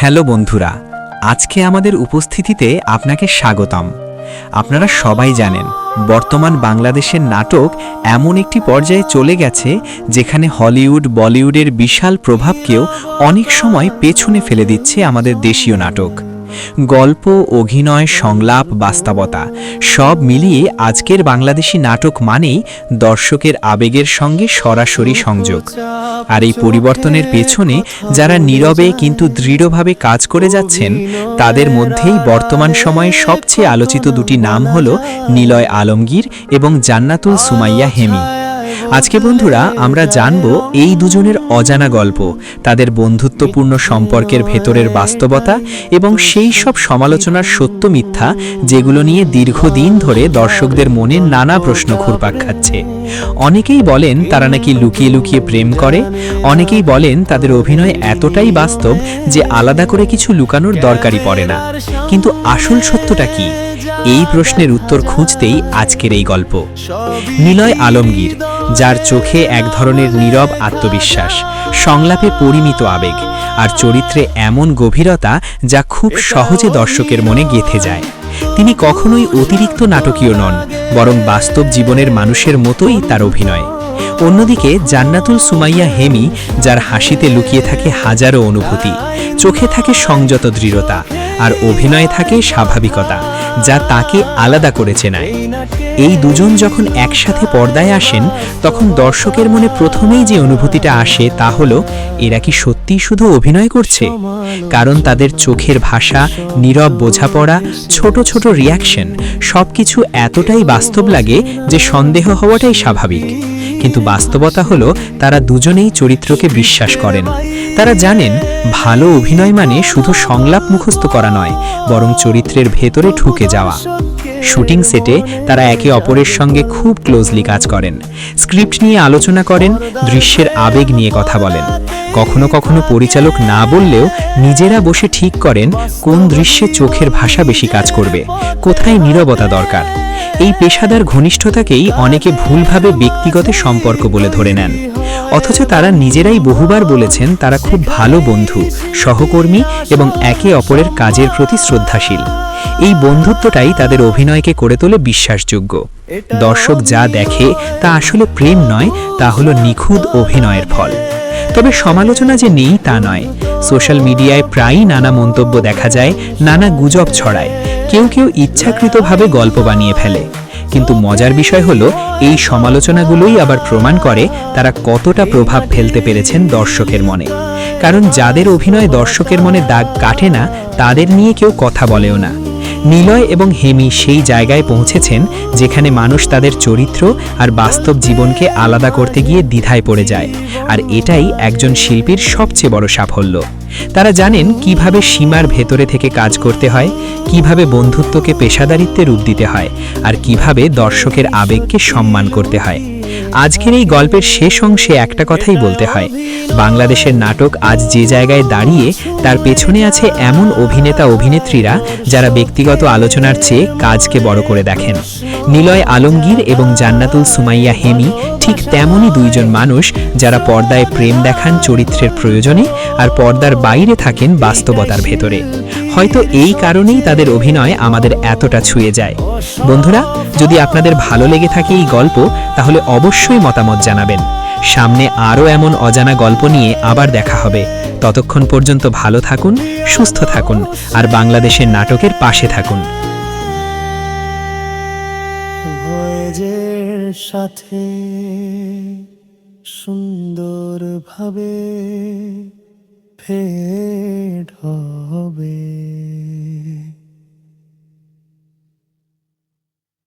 Hello বন্ধুরা, আজকে আমাদের উপস্থিতিতে আপনাকে স্বাগতম। আপনারা সবাই জানেন, বর্তমান বাংলাদেশের নাটক এমন একটি পর্যায়ে চলে গেছে যেখানে হলিউড, বলিউডের বিশাল প্রভাবকেও অনেক সময় পেছনে ফেলে দিচ্ছে আমাদের দেশীয় নাটক। গল্প, অভিনয়, সংলাপ, বাস্তবতা, সব মিলিয়ে আজকের বাংলাদেশি নাটক মানেই দর্শকের আবেগের সঙ্গে সরাসরি সংযোগ। আর এই পরিবর্তনের পেছনে যারা নীরবে কিন্তু দৃঢ়ভাবে কাজ করে যাচ্ছেন, তাদের মধ্যেই বর্তমান সময়ে সবচেয়ে আলোচিত দুটি নাম হল নিলয় আলমগীর এবং জান্নাতুল সুমাইয়া হেমি। আজকে বন্ধুরা, আমরা জানব এই দুজনের অজানা গল্প, তাদের বন্ধুত্বপূর্ণ সম্পর্কের ভেতরের বাস্তবতা এবং সেই সব সমালোচনার সত্য মিথ্যা যেগুলো নিয়ে দীর্ঘদিন ধরে দর্শকদের মনে নানা প্রশ্ন ঘুরপাক খাচ্ছে। অনেকেই বলেন তারা নাকি লুকিয়ে লুকিয়ে প্রেম করে, অনেকেই বলেন তাদের অভিনয় এতটাই বাস্তব যে আলাদা করে কিছু লুকানোর দরকারই পড়ে না। কিন্তু আসল সত্যটা কি? এই প্রশ্নের উত্তর খুঁজতেই আজকের এই গল্প। নিলয় আলমগীর যার চোখে এক ধরনের নীরব আত্মবিশ্বাস সংলাপে পরিমিত আবেগ আর চরিত্রে এমন গভীরতা যা খুব সহজে দর্শকের মনে গেঁথে যায়। তিনি কখনোই অতিরিক্ত নাটকীয় নন বরং বাস্তব জীবনের মানুষের মতোই তার অভিনয়। অন্যদিকে জান্নাতুল সুমাইয়া হেমি যার হাসিতে লুকিয়ে থাকে হাজারো অনুভূতি চোখে থাকে সংযত দৃঢ়তা আর অভিনয়ে থাকে স্বাভাবিকতা যা তাকে আলাদা করেছে না এই দুজন যখন একসাথে পর্দায় আসেন, তখন দর্শকের মনে প্রথমেই যে অনুভূতিটা আসে তা হলো, এরা কি সত্যিই শুধু অভিনয় করছে? কারণ তাদের চোখের ভাষা, নীরব বোঝাপড়া, ছোট ছোট রিয়াকশন সবকিছু এতটাই বাস্তব লাগে যে সন্দেহ হওয়াটাই স্বাভাবিক। কিন্তু বাস্তবতা হলো, তারা দুজনেই চরিত্রকে বিশ্বাস করেন। তারা জানেন, ভালো অভিনয় মানে শুধু সংলাপ মুখস্থ করা নয়, বরং চরিত্রের ভেতরে ঢুকে যাওয়া। শুটিং সেটে তারা একে অপরের সঙ্গে খুব ক্লোজলি কাজ করেন। স্ক্রিপ্ট নিয়ে আলোচনা করেন, দৃশ্যের আবেগ নিয়ে কথা বলেন। কখনো কখনো পরিচালক না বললেও নিজেরা বসে ঠিক করেন কোন দৃশ্যে চোখের ভাষা বেশি কাজ করবে, কোথায় নীরবতা দরকার। এই পেশাদার ঘনিষ্ঠতাকেই অনেকে ভুলভাবে ব্যক্তিগত সম্পর্ক বলে ধরে নেন। অথচ তারা নিজেরাই বহুবার বলেছেন তারা খুব ভালো বন্ধু, সহকর্মী এবং একে অপরের কাজের প্রতি শ্রদ্ধাশীল। এই বন্ধুত্বটাই তাদের অভিনয়কে করে তোলে বিশ্বাসযোগ্য। দর্শক যা দেখে তা আসলে প্রেম নয়, তা হলো নিখুঁত অভিনয়ের ফল। তবে সমালোচনা যে নেই তা নয়। সোশ্যাল মিডিয়ায় প্রায়ই নানা মন্তব্য দেখা যায়, নানা গুজব ছড়ায়। কেউ কেউ ইচ্ছাকৃতভাবে গল্প বানিয়ে ফেলে। কিন্তু মজার বিষয় হলো, এই সমালোচনাগুলোই আবার প্রমাণ করে তারা কতটা প্রভাব ফেলতে পেরেছেন দর্শকের মনে। কারণ যাদের অভিনয় দর্শকের মনে দাগ কাটে না, তাদের নিয়ে কেউ কথা বলেও না। নিলয় এবং হেমি সেই জায়গায় পৌঁছেছেন যেখানে মানুষ তাদের চরিত্র আর বাস্তব জীবনকে আলাদা করতে গিয়ে দ্বিধায় পড়ে যায়। আর এটাই একজন শিল্পীর সবচেয়ে বড় সাফল্য। তারা জানেন কীভাবে সীমার ভেতরে থেকে কাজ করতে হয়, কীভাবে বন্ধুত্বকে পেশাদারিত্বে রূপ দিতে হয়, আর কীভাবে দর্শকের আবেগকে সম্মান করতে হয়। আজকের এই গল্পের শেষ অংশে একটা কথাই বলতে হয়। বাংলাদেশের নাটক আজ যে জায়গায় দাঁড়িয়ে, তার পেছনে আছে এমন অভিনেতা, অভিনেত্রীরা যারা ব্যক্তিগত আলোচনার চেয়ে কাজকে বড় করে দেখেন। নিলয় আলমগীর এবং জান্নাতুল সুমাইয়া হেমি ঠিক তেমনই দুইজন মানুষ যারা পর্দায় প্রেম দেখান চরিত্রের প্রয়োজনে আর পর্দার বাইরে থাকেন বাস্তবতার ভেতরে। হয়তো এই কারণেই তাদের অভিনয় আমাদের এতটা ছুঁয়ে যায়। বন্ধুরা, যদি আপনাদের ভালো লেগে থাকে এই গল্প, তাহলে অবশ্যই মতামত জানাবেন। সামনে আরও এমন অজানা গল্প নিয়ে আবার দেখা হবে। ততক্ষণ পর্যন্ত ভালো থাকুন, সুস্থ থাকুন, আর বাংলাদেশের নাটকের পাশে থাকুন। সাথে সুন্দর ভাবে ফেড হয়